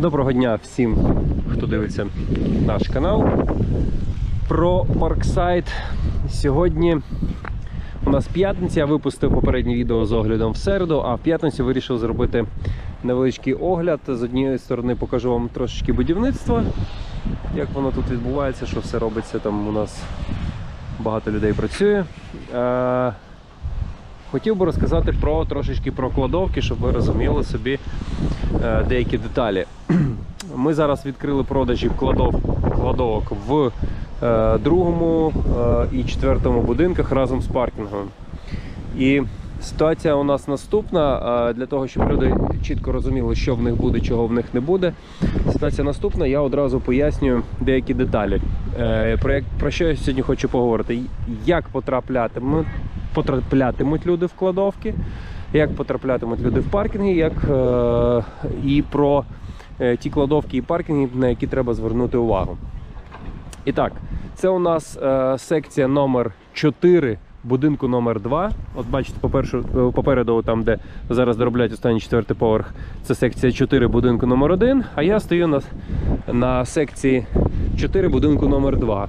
Доброго дня всім, хто дивиться наш канал. Про Парксайд. Сьогодні у нас п'ятниця. Я випустив попереднє відео з оглядом в середу, а в п'ятницю вирішив зробити невеличкий огляд. З однієї сторони покажу вам трошечки будівництва, як воно тут відбувається, що все робиться. Там у нас багато людей працює. Хотів би розказати про трошечки про кладовки, щоб ви розуміли собі е, деякі деталі. Ми зараз відкрили продажі кладов, кладовок в е, другому е, і четвертому будинках разом з паркінгом. І ситуація у нас наступна. Для того, щоб люди чітко розуміли, що в них буде, чого в них не буде. Ситуація наступна, я одразу пояснюю деякі деталі. Про що я сьогодні хочу поговорити? Як потраплятимуть, потраплятимуть люди в кладовки, як потраплятимуть люди в паркінги, як е, і про е, ті кладовки і паркінги, на які треба звернути увагу. І так, це у нас е, секція номер 4 будинку номер 2 От бачите, попереду, там, де зараз доробляють останній четвертий поверх, це секція 4 будинку номер 1 а я стою на, на секції 4 будинку номер 2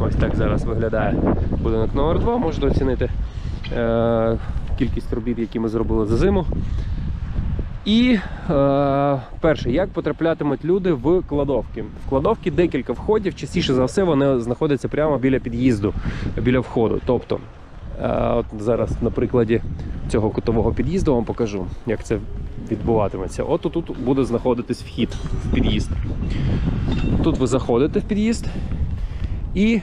Ось так зараз виглядає будинок номер 2 Можна оцінити е, кількість робіт, які ми зробили за зиму. І е, перше, як потраплятимуть люди в кладовки? В кладовки декілька входів. Частіше за все вони знаходяться прямо біля під'їзду, біля входу. Тобто, от зараз на прикладі цього кутового під'їзду вам покажу, як це відбуватиметься. От тут буде знаходитись вхід в під'їзд. Тут ви заходите в під'їзд і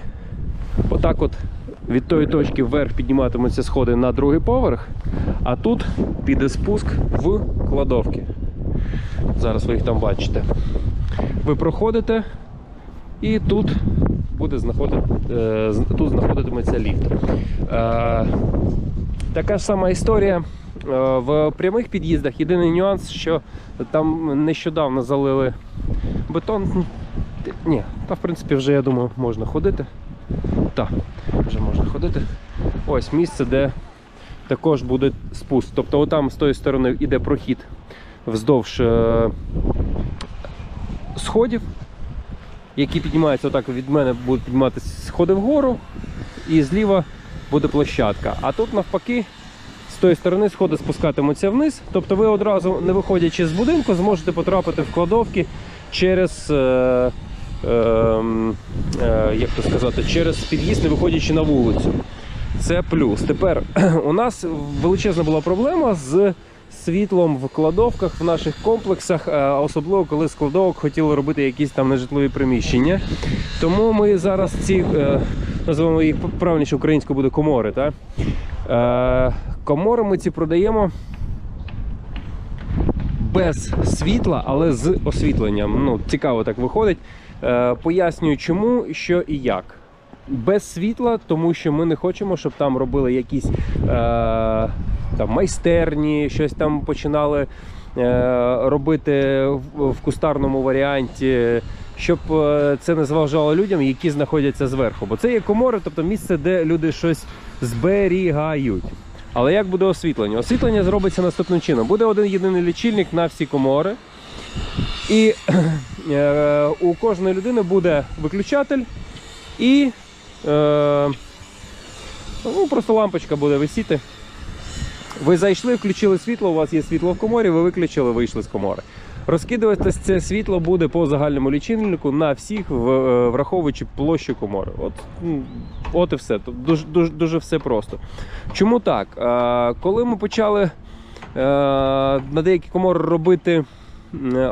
отак от від тої точки вверх підніматимуться сходи на другий поверх, а тут піде спуск в кладовки. Зараз ви їх там бачите. Ви проходите, і тут буде знаходити, е, тут знаходитиметься ліфт. Е, Така ж сама історія е, в прямих під'їздах. Єдиний нюанс, що там нещодавно залили бетон. Ні, та в принципі вже я думаю можна ходити. Так, вже можна ходити. Ось місце, де також буде спуск. Тобто отам з тої сторони йде прохід вздовж сходів, які піднімаються отак від мене, будуть підніматися сходи вгору, і зліва буде площадка. А тут навпаки. З тої сторони сходи спускатимуться вниз. Тобто ви одразу, не виходячи з будинку, зможете потрапити в кладовки через, е, е, е, як то сказати, через під'їзд, не виходячи на вулицю. Це плюс. Тепер у нас величезна була проблема з світлом в кладовках в наших комплексах, е, особливо коли з кладовок хотіли робити якісь там нежитлові приміщення. Тому ми зараз ці, е, називаємо їх правильніше українською буде комори. Так? Е, Комори ми ці продаємо без світла, але з освітленням. Ну, цікаво так виходить. Пояснюю, чому, що і як. Без світла, тому що ми не хочемо, щоб там робили якісь там, майстерні, щось там починали е, робити в, кустарному варіанті, щоб е, це не зважало людям, які знаходяться зверху. Бо це є комори, тобто місце, де люди щось зберігають. Але як буде освітлення? Освітлення зробиться наступним чином: буде один єдиний лічильник на всі комори. І е, у кожної людини буде виключатель і е, ну, просто лампочка буде висіти. Ви зайшли, включили світло, у вас є світло в коморі, ви виключили, вийшли з комори. Розкидуватись це світло буде по загальному лічильнику на всіх, е, враховуючи площу комори. От, от і все. Дуже, дуже, дуже все просто. Чому так? Е, коли ми почали е, на деякі комори робити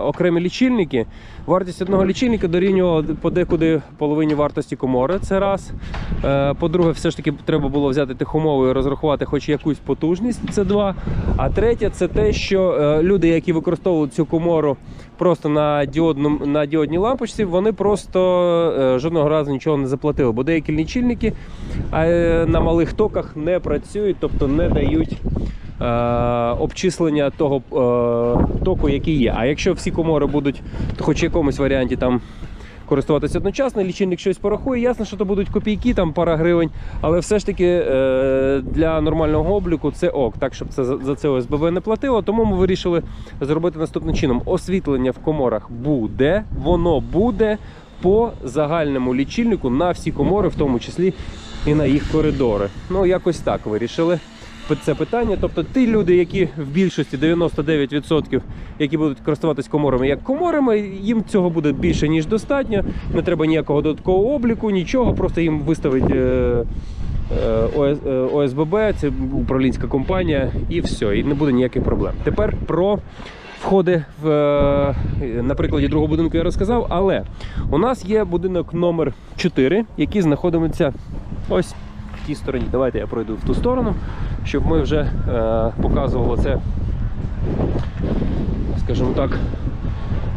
окремі лічильники, вартість одного лічильника дорівнювала подекуди половині вартості комори. Це раз. Е, По-друге, все ж таки треба було взяти тихомову і розрахувати хоч якусь потужність. Це два. А третє, це те, що е, люди, які використовують цю комору просто на діодному на діодній лампочці, вони просто е, жодного разу нічого не заплатили. Бо деякі лічильники на малих токах не працюють, тобто не дають. Е, Обчислення того е, току, який є. А якщо всі комори будуть хоч в якомусь варіанті там користуватися одночасно. Лічильник щось порахує. Ясно, що то будуть копійки, там пара гривень, але все ж таки е, для нормального обліку це ок, так щоб це за це ОСББ не платило. Тому ми вирішили зробити наступним чином: освітлення в коморах буде, воно буде по загальному лічильнику на всі комори, в тому числі і на їх коридори. Ну якось так вирішили це питання. Тобто ті люди, які в більшості 99%, які будуть користуватись коморами як коморами, їм цього буде більше ніж достатньо. Не треба ніякого додаткового обліку, нічого, просто їм виставить. е, е, е, ОСББ, це управлінська компанія, і все, і не буде ніяких проблем. Тепер про входи в е, на прикладі другого будинку я розказав, але у нас є будинок номер 4, який знаходиться ось тій стороні. Давайте я пройду в ту сторону, щоб ми вже е, показували це, скажімо так,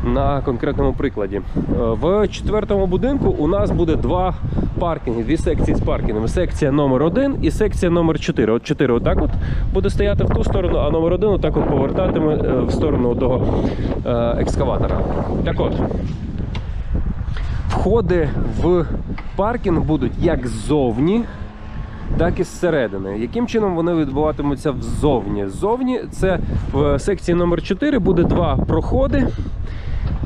на конкретному прикладі. Е, В четвертому будинку у нас буде два паркінги, дві секції з паркінгами. Секція номер 1 і секція номер 4. От 4 отак от буде стояти в ту сторону, а номер 1 отак от повертатиме е, в сторону того е, екскаватора. Так от. Входи в паркінг будуть як ззовні, так і зсередини. Яким чином вони відбуватимуться взовні? Ззовні це в секції номер 4 буде два проходи.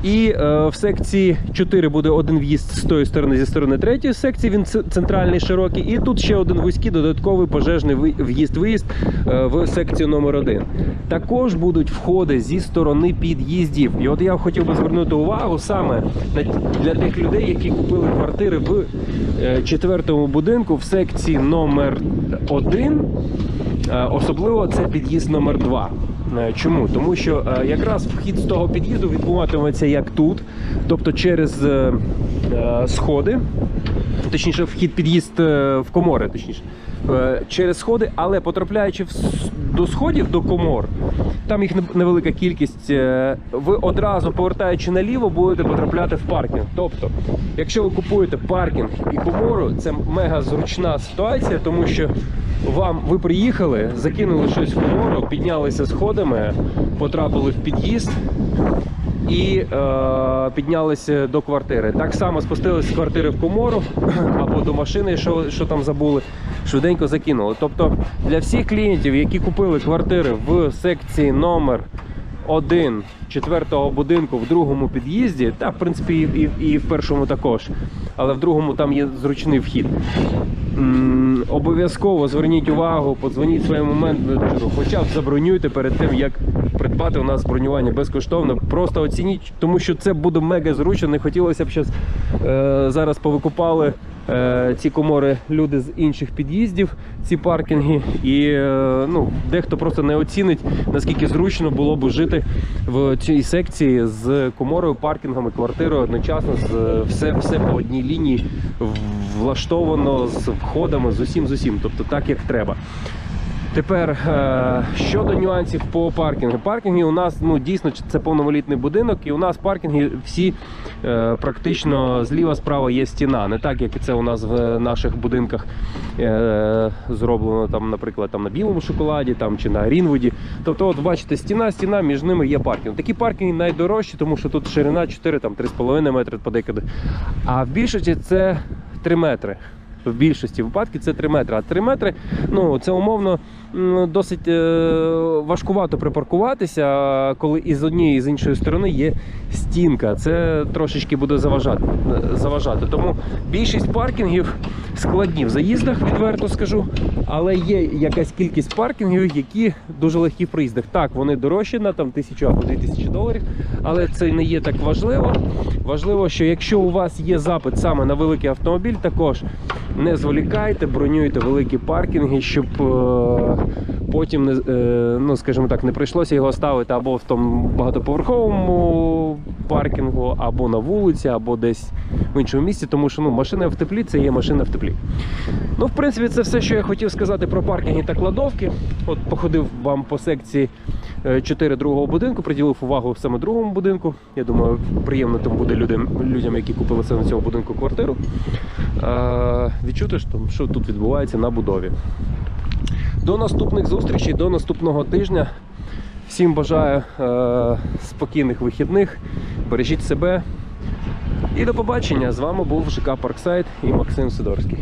І е, в секції 4 буде один в'їзд з тої сторони, зі сторони третьої секції. Він центральний широкий. І тут ще один вузький додатковий пожежний в'їзд-виїзд е, в секцію номер 1 Також будуть входи зі сторони під'їздів. І от я хотів би звернути увагу саме для тих людей, які купили квартири в е, четвертому будинку в секції номер 1 Е, Особливо це під'їзд номер 2 Чому? Тому що е, якраз вхід з того під'їзду відбуватиметься як тут, тобто через е, е, сходи, точніше, вхід під'їзд е, в комори, точніше, е, через сходи, але потрапляючи в до сходів, до комор, там їх невелика кількість. е, Ви одразу повертаючи наліво, будете потрапляти в паркінг. Тобто, якщо ви купуєте паркінг і комору, це мега зручна ситуація, тому що вам ви приїхали, закинули щось в комору, піднялися сходами, потрапили в під'їзд і е, піднялися до квартири. Так само спустилися з квартири в комору або до машини, що, що там забули, швиденько закинули. Тобто для всіх клієнтів, які купили квартири в секції номер 1 четвертого будинку в другому під'їзді, та в принципі і, і, в першому також, але в другому там є зручний вхід. Обов'язково зверніть увагу, подзвоніть своєму менеджеру, хоча б забронюйте перед тим, як придбати у нас бронювання безкоштовно. Просто оцініть, тому що це буде мега зручно. Не хотілося б щас, е, зараз повикупали ці комори люди з інших під'їздів, ці паркінги, і е, ну, дехто просто не оцінить, наскільки зручно було б жити в цій секції з коморою, паркінгами, квартирою одночасно, з все, все по одній лінії влаштовано з входами, з усім з усім, тобто так як треба. Тепер е, щодо нюансів по паркінгу. Паркінги у нас ну дійсно це повновалітний будинок, і у нас паркінги всі е, практично зліва справа є стіна. Не так, як це у нас в наших будинках е, зроблено там, наприклад, там на білому шоколаді там чи на Грінвуді. Тобто, от бачите, стіна, стіна, між ними є паркінг. Такі паркінги найдорожчі, тому що тут ширина 4-3,5 метри подекуди. А в більшості це 3 метри. В більшості випадків це 3 метри. А 3 метри ну, це умовно досить е, важкувато припаркуватися, коли і з однієї і з іншої сторони є стінка. Це трошечки буде заважати. Тому більшість паркінгів складні в заїздах, відверто скажу. Але є якась кількість паркінгів, які дуже легкі в проїздах. Так, вони дорожчі на там тисячу або дві тисячі доларів, але це не є так важливо. Важливо, що якщо у вас є запит саме на великий автомобіль, також не зволікайте, бронюйте великі паркінги, щоб е, потім не е, ну, скажімо так, не прийшлося його ставити або в тому багатоповерховому паркінгу, або на вулиці, або десь в іншому місці, тому що ну, машина в теплі це є машина в теплі. Ну, в принципі, це все, що я хотів сказати про паркінги та кладовки. От походив вам по секції 4 другого будинку, приділив увагу саме другому будинку. Я думаю, приємно тому буде людям, людям які купили саме цьому будинку квартиру. Е, відчути, що тут відбувається на будові. До наступних зустрічей, до наступного тижня. Всім бажаю е, спокійних вихідних. Бережіть себе. І до побачення. З вами був ЖК Парксайд і Максим Сидорський.